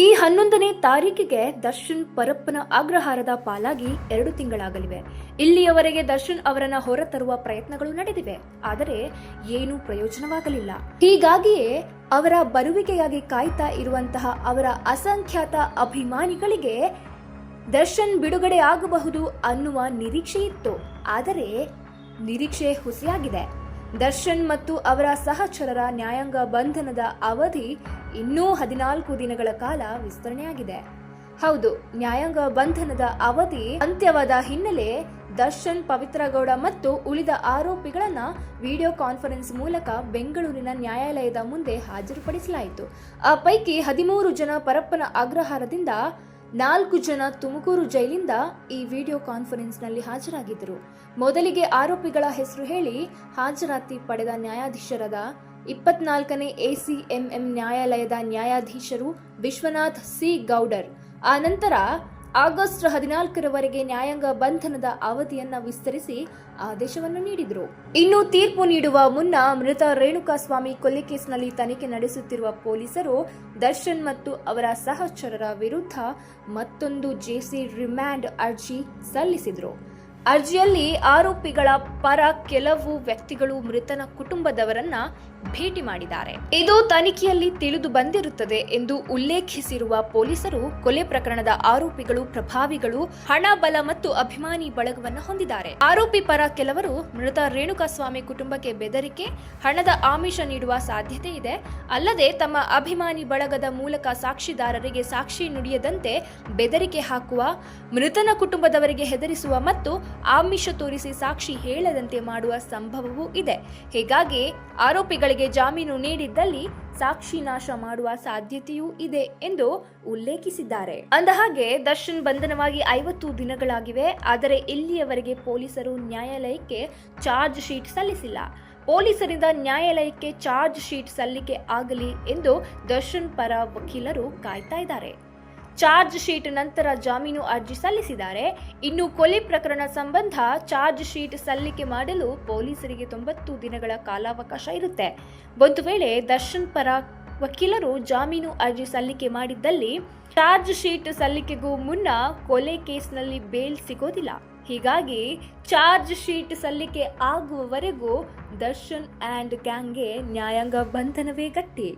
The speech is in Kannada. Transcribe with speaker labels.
Speaker 1: ಈ ಹನ್ನೊಂದನೇ ತಾರೀಕಿಗೆ ದರ್ಶನ್ ಪರಪ್ಪನ ಅಗ್ರಹಾರದ ಪಾಲಾಗಿ ಎರಡು ತಿಂಗಳಾಗಲಿವೆ. ಇಲ್ಲಿಯವರೆಗೆ ದರ್ಶನ್ ಅವರನ್ನ ಹೊರತರುವ ಪ್ರಯತ್ನಗಳು ನಡೆದಿವೆ. ಆದರೆ ಏನೂ ಪ್ರಯೋಜನವಾಗಲಿಲ್ಲ. ಹೀಗಾಗಿಯೇ ಅವರ ಬರುವಿಕೆಯಾಗಿ ಕಾಯ್ತಾ ಇರುವಂತಹ ಅವರ ಅಸಂಖ್ಯಾತ ಅಭಿಮಾನಿಗಳಿಗೆ ದರ್ಶನ್ ಬಿಡುಗಡೆ ಆಗಬಹುದು ಅನ್ನುವ ನಿರೀಕ್ಷೆ ಇತ್ತು ಆದರೆ ನಿರೀಕ್ಷೆ ಹುಸಿಯಾಗಿದೆ. ದರ್ಶನ್ ಮತ್ತು ಅವರ ಸಹಚರರ ನ್ಯಾಯಾಂಗ ಬಂಧನದ ಅವಧಿ ಇನ್ನೂ ಹದಿನಾಲ್ಕು ದಿನಗಳ ಕಾಲ ವಿಸ್ತರಣೆಯಾಗಿದೆ. ಹೌದು, ನ್ಯಾಯಾಂಗ ಬಂಧನದ ಅವಧಿ ಅಂತ್ಯವಾದ ಹಿನ್ನೆಲೆ ದರ್ಶನ್, ಪವಿತ್ರಗೌಡ ಮತ್ತು ಉಳಿದ ಆರೋಪಿಗಳನ್ನ ವಿಡಿಯೋ ಕಾನ್ಫರೆನ್ಸ್ ಮೂಲಕ ಬೆಂಗಳೂರಿನ ನ್ಯಾಯಾಲಯದ ಮುಂದೆ ಹಾಜರುಪಡಿಸಲಾಯಿತು. ಆ ಪೈಕಿ ಹದಿಮೂರು ಜನ ಪರಪ್ಪನ ಅಗ್ರಹಾರದಿಂದ ನಾಲ್ಕು ಜನ ತುಮಕೂರು ಜೈಲಿಂದ ಈ ವಿಡಿಯೋ ಕಾನ್ಫರೆನ್ಸ್ನಲ್ಲಿ ಹಾಜರಾಗಿದ್ದರು. ಮೊದಲಿಗೆ ಆರೋಪಿಗಳ ಹೆಸರು ಹೇಳಿ ಹಾಜರಾತಿ ಪಡೆದ ನ್ಯಾಯಾಧೀಶರಾದ ಇಪ್ಪತ್ನಾಲ್ಕನೇ ಎಸಿಎಂಎಂ ನ್ಯಾಯಾಲಯದ ನ್ಯಾಯಾಧೀಶರು ವಿಶ್ವನಾಥ್ ಸಿ ಗೌಡರ್. ಆ ನಂತರ ಆಗಸ್ಟ್ ಹದಿನಾಲ್ಕರವರೆಗೆ ನ್ಯಾಯಾಂಗ ಬಂಧನದ ಅವಧಿಯನ್ನ ವಿಸ್ತರಿಸಿ ಆದೇಶವನ್ನು ನೀಡಿದರು. ಇನ್ನು ತೀರ್ಪು ನೀಡುವ ಮುನ್ನ ಮೃತ ರೇಣುಕಾಸ್ವಾಮಿ ಕೊಲೆ ಕೇಸ್ನಲ್ಲಿ ತನಿಖೆ ನಡೆಸುತ್ತಿರುವ ಪೊಲೀಸರು ದರ್ಶನ್ ಮತ್ತು ಅವರ ಸಹಚರರ ವಿರುದ್ಧ ಮತ್ತೊಂದು ಜೆಸಿ ರಿಮ್ಯಾಂಡ್ ಅರ್ಜಿ ಸಲ್ಲಿಸಿದರು. ಅರ್ಜಿಯಲ್ಲಿ ಆರೋಪಿಗಳ ಪರ ಕೆಲವು ವ್ಯಕ್ತಿಗಳು ಮೃತನ ಕುಟುಂಬದವರನ್ನ ಭೇಟಿ ಮಾಡಿದ್ದಾರೆ. ಇದು ತನಿಖೆಯಲ್ಲಿ ತಿಳಿದು ಬಂದಿರುತ್ತದೆ ಎಂದು ಉಲ್ಲೇಖಿಸಿರುವ ಪೊಲೀಸರು ಕೊಲೆ ಪ್ರಕರಣದ ಆರೋಪಿಗಳು, ಪ್ರಭಾವಿಗಳು, ಹಣ, ಬಲ ಮತ್ತು ಅಭಿಮಾನಿ ಬಳಗವನ್ನು ಹೊಂದಿದ್ದಾರೆ. ಆರೋಪಿ ಪರ ಕೆಲವರು ಮೃತ ರೇಣುಕಾಸ್ವಾಮಿ ಕುಟುಂಬಕ್ಕೆ ಬೆದರಿಕೆ, ಹಣದ ಆಮಿಷ ನೀಡುವ ಸಾಧ್ಯತೆ ಇದೆ. ಅಲ್ಲದೆ ತಮ್ಮ ಅಭಿಮಾನಿ ಬಳಗದ ಮೂಲಕ ಸಾಕ್ಷಿದಾರರಿಗೆ ಸಾಕ್ಷಿ ನುಡಿಯದಂತೆ ಬೆದರಿಕೆ ಹಾಕುವ, ಮೃತನ ಕುಟುಂಬದವರಿಗೆ ಹೆದರಿಸುವ ಮತ್ತು ಆಮಿಷ ತೋರಿಸಿ ಸಾಕ್ಷಿ ಹೇಳದಂತೆ ಮಾಡುವ ಸಂಭವವೂ ಇದೆ. ಹೀಗಾಗಿ ಆರೋಪಿಗಳಿಗೆ ಜಾಮೀನು ನೀಡಿದ್ದಲ್ಲಿ ಸಾಕ್ಷಿ ನಾಶ ಮಾಡುವ ಸಾಧ್ಯತೆಯೂ ಇದೆ ಎಂದು ಉಲ್ಲೇಖಿಸಿದ್ದಾರೆ. ಅಂದಹಾಗೆ, ದರ್ಶನ್ ಬಂಧನವಾಗಿ ಐವತ್ತು ದಿನಗಳಾಗಿವೆ, ಆದರೆ ಇಲ್ಲಿಯವರೆಗೆ ಪೊಲೀಸರು ನ್ಯಾಯಾಲಯಕ್ಕೆ ಚಾರ್ಜ್ ಶೀಟ್ ಸಲ್ಲಿಸಿಲ್ಲ. ಪೊಲೀಸರಿಂದ ನ್ಯಾಯಾಲಯಕ್ಕೆ ಚಾರ್ಜ್ ಶೀಟ್ ಸಲ್ಲಿಕೆ ಆಗಲಿ ಎಂದು ದರ್ಶನ್ ಪರ ವಕೀಲರು ಕಾಯ್ತಾ ಇದ್ದಾರೆ. ಚಾರ್ಜ್ ಶೀಟ್ ನಂತರ ಜಾಮೀನು ಅರ್ಜಿ ಸಲ್ಲಿಸಿದ್ದಾರೆ. ಇನ್ನು ಕೊಲೆ ಪ್ರಕರಣ ಸಂಬಂಧ ಚಾರ್ಜ್ ಶೀಟ್ ಸಲ್ಲಿಕೆ ಮಾಡಲು ಪೊಲೀಸರಿಗೆ ತೊಂಬತ್ತು ದಿನಗಳ ಕಾಲಾವಕಾಶ ಇರುತ್ತೆ. ಒಂದು ವೇಳೆ ದರ್ಶನ್ ಪರ ವಕೀಲರು ಜಾಮೀನು ಅರ್ಜಿ ಸಲ್ಲಿಕೆ ಮಾಡಿದ್ದಲ್ಲಿ ಚಾರ್ಜ್ ಶೀಟ್ ಸಲ್ಲಿಕೆಗೂ ಮುನ್ನ ಕೊಲೆ ಕೇಸ್ನಲ್ಲಿ ಬೇಲ್ ಸಿಗೋದಿಲ್ಲ. ಹೀಗಾಗಿ ಚಾರ್ಜ್ ಶೀಟ್ ಸಲ್ಲಿಕೆ ಆಗುವವರೆಗೂ ದರ್ಶನ್ ಆ್ಯಂಡ್ ಗ್ಯಾಂಗ್ಗೆ ನ್ಯಾಯಾಂಗ ಬಂಧನವೇ ಗಟ್ಟಿ.